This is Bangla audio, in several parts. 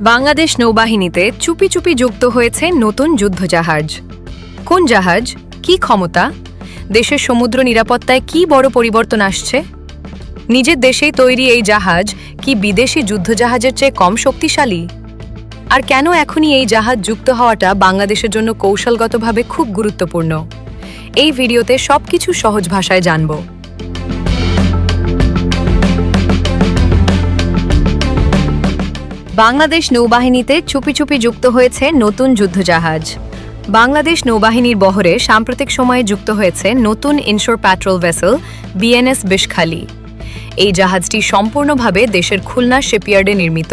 বাংলাদেশ নৌবাহিনীতে চুপি চুপি যুক্ত হয়েছে নতুন যুদ্ধজাহাজ। কোন জাহাজ? কি ক্ষমতা? দেশের সমুদ্র নিরাপত্তায় কি বড় পরিবর্তন আসছে? নিজের দেশেই তৈরি এই জাহাজ কি বিদেশি যুদ্ধজাহাজের চেয়ে কম শক্তিশালী? আর কেন এখনই এই জাহাজ যুক্ত হওয়াটা বাংলাদেশের জন্য কৌশলগতভাবে খুব গুরুত্বপূর্ণ? এই ভিডিওতে সবকিছু সহজ ভাষায় জানব। বাংলাদেশ নৌবাহিনীতে চুপি চুপি যুক্ত হয়েছে নতুন যুদ্ধজাহাজ। বাংলাদেশ নৌবাহিনীর বহরে সাম্প্রতিক সময়ে যুক্ত হয়েছে নতুন inshore patrol vessel BNS Bishkhali এই জাহাজটি সম্পূর্ণভাবে দেশের খুলনা শিপইয়ার্ডে নির্মিত,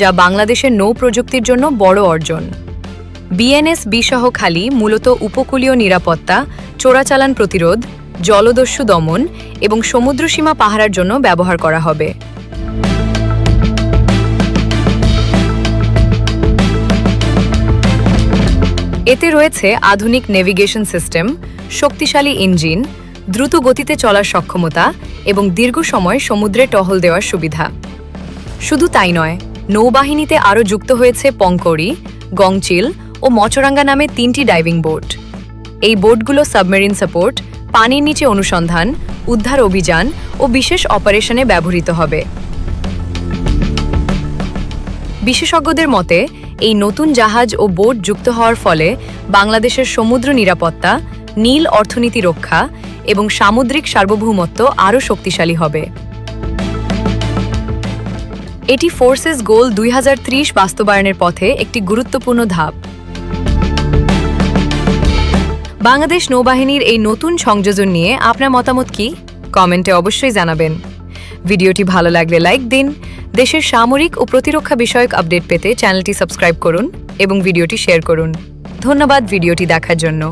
যা বাংলাদেশের নৌ প্রযুক্তির জন্য বড় অর্জন। বিএনএস বিসহ খালি মূলত উপকূলীয় নিরাপত্তা, চোরাচালান প্রতিরোধ, জলদস্যু দমন এবং সমুদ্রসীমা পাহারার জন্য ব্যবহার করা হবে। এতে রয়েছে আধুনিক নেভিগেশন সিস্টেম শক্তিশালী ইঞ্জিন দ্রুত গতিতে চলার সক্ষমতা এবং দীর্ঘ সময় সমুদ্রে টহল দেওয়ার সুবিধা। শুধু তাই নয়, নৌবাহিনীতে আরও যুক্ত হয়েছে পঙ্করি, গংচিল ও মচরাঙ্গা নামে তিনটি ডাইভিং বোট এই বোটগুলো সাবমেরিন সাপোর্ট পানির নিচে অনুসন্ধান, উদ্ধার অভিযান ও বিশেষ অপারেশনে ব্যবহৃত হবে। বিশেষজ্ঞদের মতে, এই নতুন জাহাজ ও বোট যুক্ত হওয়ার ফলে বাংলাদেশের সমুদ্র নিরাপত্তা, নীল অর্থনীতি রক্ষা এবং সামুদ্রিক সার্বভৌমত্ব আরও শক্তিশালী হবে। এটি ফোর্সেস গোল দুই হাজার ত্রিশ বাস্তবায়নের পথে একটি গুরুত্বপূর্ণ ধাপ। বাংলাদেশ নৌবাহিনীর এই নতুন সংযোজন নিয়ে আপনার মতামত কি? কমেন্টে অবশ্যই জানাবেন। ভিডিওটি ভালো লাগলে লাইক দিন দেশের সামরিক ও প্রতিরক্ষা বিষয়ক আপডেট পেতে চ্যানেলটি সাবস্ক্রাইব করুন এবং ভিডিওটি শেয়ার করুন। ধন্যবাদ ভিডিওটি দেখার জন্য।